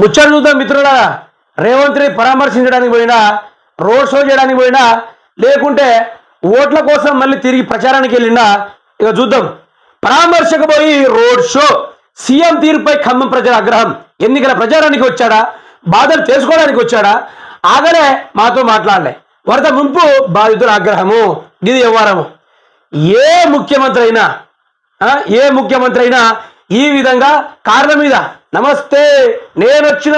ముచ్చట చూద్దాం మిత్రుడా. రేవంత్ రెడ్డి పరామర్శించడానికి పోయినా రోడ్ షో చేయడానికి పోయినా లేకుంటే ఓట్ల కోసం మళ్ళీ తిరిగి ప్రచారానికి వెళ్ళినా ఇక చూద్దాం. పరామర్శకపోయి రోడ్ షో సీఎం తీరుపై ఖమ్మం ప్రజల ఆగ్రహం. ఎన్నికల ప్రచారానికి వచ్చాడా? బాధలు తెలుసుకోవడానికి వచ్చాడా? ఆగలే మాతో మాట్లాడలే. వరద ముంపు బాధితుల ఆగ్రహము ఇది వ్యవహారము. ఏ ముఖ్యమంత్రి అయినా ఏ ముఖ్యమంత్రి అయినా ఈ విధంగా కార్ల మీద నమస్తే నేను వచ్చిన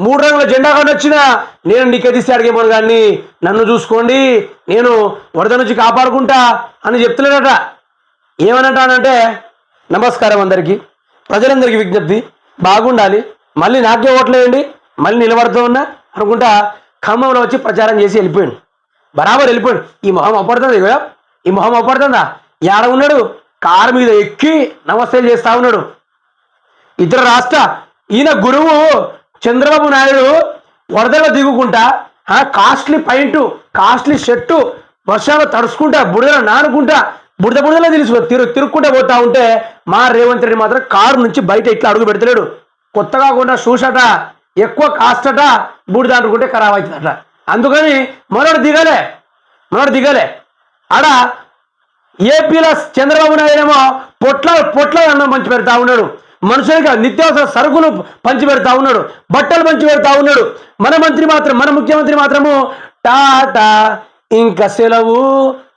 మూడు రంగుల జెండా కానీ వచ్చిన నేను నీకెదిస్తే అడిగేమో కానీ నన్ను చూసుకోండి నేను వరద నుంచి కాపాడుకుంటా అని చెప్తలేడట. ఏమనంటానంటే నమస్కారం అందరికీ. ప్రజలందరికీ విజ్ఞప్తి. బాగుండాలి. మళ్ళీ నాకే ఓట్లేయండి మళ్ళీ నిలబడుతూ ఉన్నా అనుకుంటా ఖమ్మంలో వచ్చి ప్రచారం చేసి వెళ్ళిపోయాడు. బరాబర్ వెళ్ళిపోయాడు. ఈ మొహం అప్పడుతుంది కదా ఈ మొహం అపడుతుందా ఏడ ఉన్నాడు? కారు మీద ఎక్కి నమస్తే చేస్తా ఉన్నాడు. ఇతర రాష్ట్ర ఈయన గురువు చంద్రబాబు నాయుడు వరదలో దిగుకుంటా ఆ, కాస్ట్లీ పైంట్ కాస్ట్లీ షర్టు వర్షాలు తడుచుకుంటా బుడిద నానుకుంటా బుడిద బుడదలో తెలుసు తిరు తిరుక్కుంటా పోతా ఉంటే మా రేవంత్ రెడ్డి మాత్రం కారు నుంచి బయట ఇట్లా అడుగు పెడతలేడు. కొత్తగా కూడా చూసట ఎక్కువ కాస్ట్ అట బుడిద అనుకుంటే ఖరాబ్ అవుతుందట. అందుకని మనోడు దిగలే మనోడు దిగలే. ఆడ ఏపీలో చంద్రబాబు నాయుడు ఏమో పొట్ల పొట్ల అన్నం పంచి పెడతా ఉన్నాడు. మనుషులుగా నిత్యావసర సరుకులు పంచిపెడతా ఉన్నాడు. బట్టలు పంచిపెడతా ఉన్నాడు. మన మంత్రి మాత్రం మన ముఖ్యమంత్రి మాత్రము టాటా ఇంకా సెలవు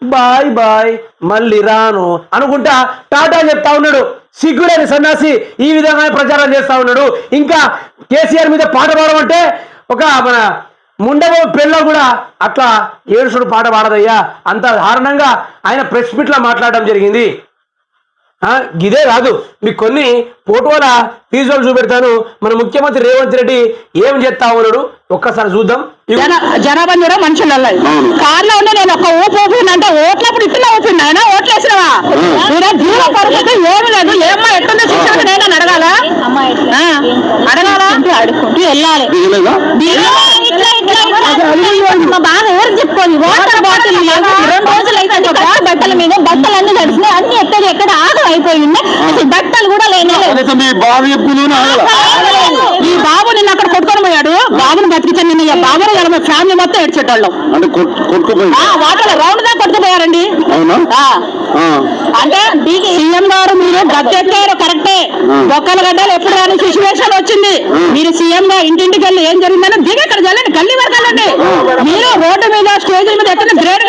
బాయ్ బాయ్ మళ్ళీ రాను అనుకుంటా టాటా చెప్తా ఉన్నాడు. సిగ్గులేని సన్యాసి ఈ విధంగా ప్రచారం చేస్తా ఉన్నాడు. ఇంకా కేసీఆర్ మీద పాట పాడమంటే ఒక మన ముండవ పెళ్ళ కూడా అట్లా ఏడుసుడు పాట పాడదయ్యా. అంత దారుణంగా ఆయన ప్రెస్ మీట్లో మాట్లాడడం జరిగింది. ఇదే కాదు మీకు కొన్ని ఫోటోల ఫీజులు చూపెడతాను. మన ముఖ్యమంత్రి రేవంత్ రెడ్డి ఏం చేస్తా ఉన్నాడు? ఒక్కసారి చూద్దాం. జనాభా కూడా మనుషులు కార్లో ఉంటే నేను ఒక ఊపు ఊపిందంటే ఓట్లప్పుడు ఇట్లా ఊపింది ఆయన ఓట్లు వేసినవా జీవ పరిస్థితి ఏమి లేదు. ఏమ్మా ఎట్టుందో శిక్షణ నేను అడగాల? ఆ, అడగాల? అడుక్కుంటూ వెళ్ళాలి. ఇట్లా, ఇట్లా, ఇట్లా. మా బాగా ఎవరు చెప్పుకోండి వాటర్ బాటిల్. రెండు రోజులు అయితే బట్టల మీద బట్టలు అన్ని ఎక్కడ ఆగం అయిపోయింది? అసలు బట్టలు కూడా లేనే బాబు చెప్పులు ఈ బాబు నిన్న అక్కడ కొట్టుకొని పోయాడు. బాబుని బతికించండి నిన్న బాబుని ఇలా ఫ్యామిలీ మొత్తం ఏడ్చేటోళ్ళం. వాటర్ రౌండ్ దా కొట్టుకుపోయారండి. అంటే సీఎం గారు మీరు గద్దెక్కారు కరెక్టే. బొక్కల గడ్డలు ఎప్పుడు రాని సిచ్యువేషన్ వచ్చింది. మీరు సీఎం గా ఇంటింటికి వెళ్ళి ఏం జరిగిందని దిగి ఇక్కడ వెళ్ళండి గల్లీ వరకు వెళ్ళండి మీరు రోడ్డు మీద స్టేజ్ మీద ఎక్కడ గ్రేడ్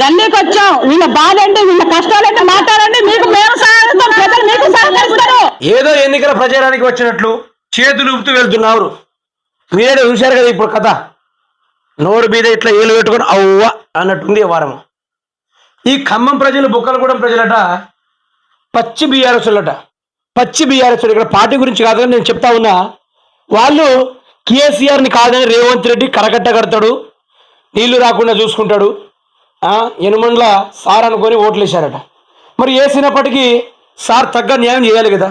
గల్లీకి వచ్చాం వీళ్ళ బాధ అంటే వీళ్ళ కష్టాలంటే? మాట్లాడండి. మీకు మేము సహాయపడతాం ప్రజలు మీకు సహకరిస్తారు. ఏదో ఎన్నికల ప్రచారానికి వచ్చినట్లు చేతులు ఊపుతూ వెళ్తున్నారు. మీరే చూశారు కదా ఇప్పుడు కథ? నోరు మీద ఇట్లా ఏలు పెట్టుకొని అవ్వ అన్నట్టుంది ఈ వారం. ఈ ఖమ్మం ప్రజలు బుక్కలగూడెం ప్రజలట పచ్చి బీఆర్ఎస్లట. పచ్చి బీఆర్ఎస్ ఇక్కడ పార్టీ గురించి కాదు నేను చెప్తా ఉన్నా. వాళ్ళు కేసీఆర్ని కాదని రేవంత్ రెడ్డి కరకట్ట కడతాడు నీళ్ళు రాకుండా చూసుకుంటాడు. ఎనుమండ్ల సార్ అనుకొని ఓట్లు వేశారట మరి వేసినప్పటికీ సార్ తగ్గ న్యాయం చేయాలి కదా.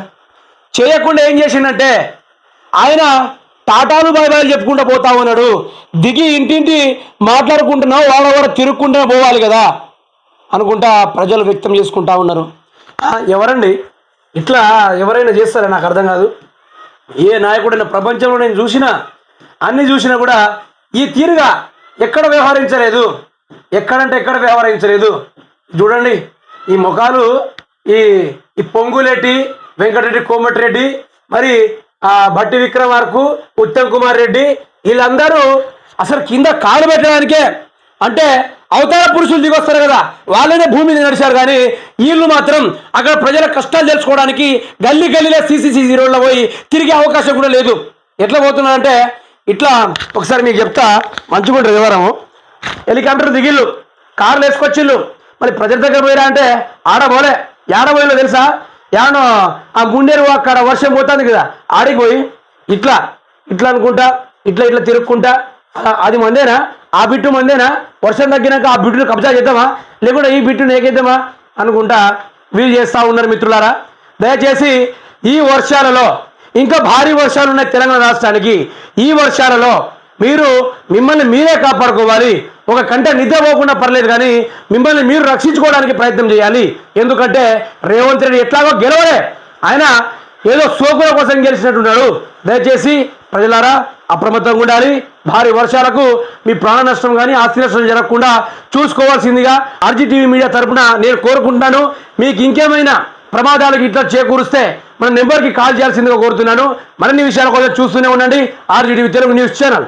చేయకుండా ఏం చేసిండంటే ఆయన టాటాలు బాబాయలు చెప్పుకుంటూ పోతా ఉన్నాడు. దిగి ఇంటింటి మాట్లాడుకుంటున్నావు వాళ్ళ కూడా తిరుక్కుంటూ పోవాలి కదా అనుకుంటా ప్రజలు వ్యక్తం చేసుకుంటా ఉన్నారు. ఎవరండి? ఇట్లా ఎవరైనా చేస్తారా? నాకు అర్థం కాదు. ఏ నాయకుడైనా ప్రపంచంలో నేను చూసినా అన్ని చూసినా కూడా ఈ తీరుగా ఎక్కడ వ్యవహరించలేదు. ఎక్కడంటే ఎక్కడ వ్యవహరించలేదు. చూడండి ఈ ముఖాలు ఈ ఈ పొంగులెట్టి వెంకటరెడ్డి కోమటిరెడ్డి మరి ఆ భట్టి విక్రమార్కు ఉత్తమ్ కుమార్ రెడ్డి వీళ్ళందరూ అసలు కింద కాలు పెట్టడానికే. అంటే అవతార పురుషులు దిగొస్తారు కదా వాళ్ళనే భూమి మీద నడిచారు కానీ వీళ్ళు మాత్రం అక్కడ ప్రజల కష్టాలు తెలుసుకోవడానికి గల్లీ గల్లీలో సీసీసీ రోడ్లో పోయి తిరిగే అవకాశం కూడా లేదు. ఎట్లా పోతున్నారంటే ఇట్లా ఒకసారి మీకు చెప్తా మంచుకుంటారు వివరము హెలికాప్టర్ దిగిళ్ళు కార్లు వేసుకొచ్చిళ్ళు. మరి ప్రజల దగ్గర పోయిరా అంటే ఆడ ఏడబోయిలో తెలుసా? ఏడనో ఆ గుండెరు అక్కడ వర్షం పోతుంది కదా ఆడికి పోయి ఇట్లా ఇట్లా అనుకుంటా ఇట్లా ఇట్లా తిరుక్కుంటా. అది మందేనా? ఆ బిట్టు మందేనా? వర్షం తగ్గినాక ఆ బిట్టును కబ్జా చేద్దామా? లేకుంటే ఈ బిట్టును ఏకేద్దామా? అనుకుంటా వీలు చేస్తూ ఉన్నారు మిత్రులారా. దయచేసి ఈ వర్షాలలో ఇంకా భారీ వర్షాలు ఉన్నాయి తెలంగాణ రాష్ట్రానికి. ఈ వర్షాలలో మీరు మిమ్మల్ని మీరే కాపాడుకోవాలి. ఒక కంట నిద్రపోకుండా పర్లేదు కానీ మిమ్మల్ని మీరు రక్షించుకోవడానికి ప్రయత్నం చేయాలి. ఎందుకంటే రేవంత్ రెడ్డి ఎట్లాగో గెలవలే ఆయన ఏదో సోకుల కోసం గెలిచినట్టున్నాడు దయచేసి ప్రజలారా అప్రమత్తంగా ఉండాలి. భారీ వర్షాలకు మీ ప్రాణ నష్టం కానీ ఆస్తి నష్టం జరగకుండా చూసుకోవాల్సిందిగా ఆర్జీటీవీ మీడియా తరపున నేను కోరుకుంటున్నాను. మీకు ఇంకేమైనా ప్రమాదాలకు ఇట్లా చేకూరుస్తే మన నెంబర్కి కాల్ చేయాల్సిందిగా కోరుతున్నాను. మరిన్ని విషయాల కోసం చూస్తూనే ఉండండి. RGTV Telugu news channel.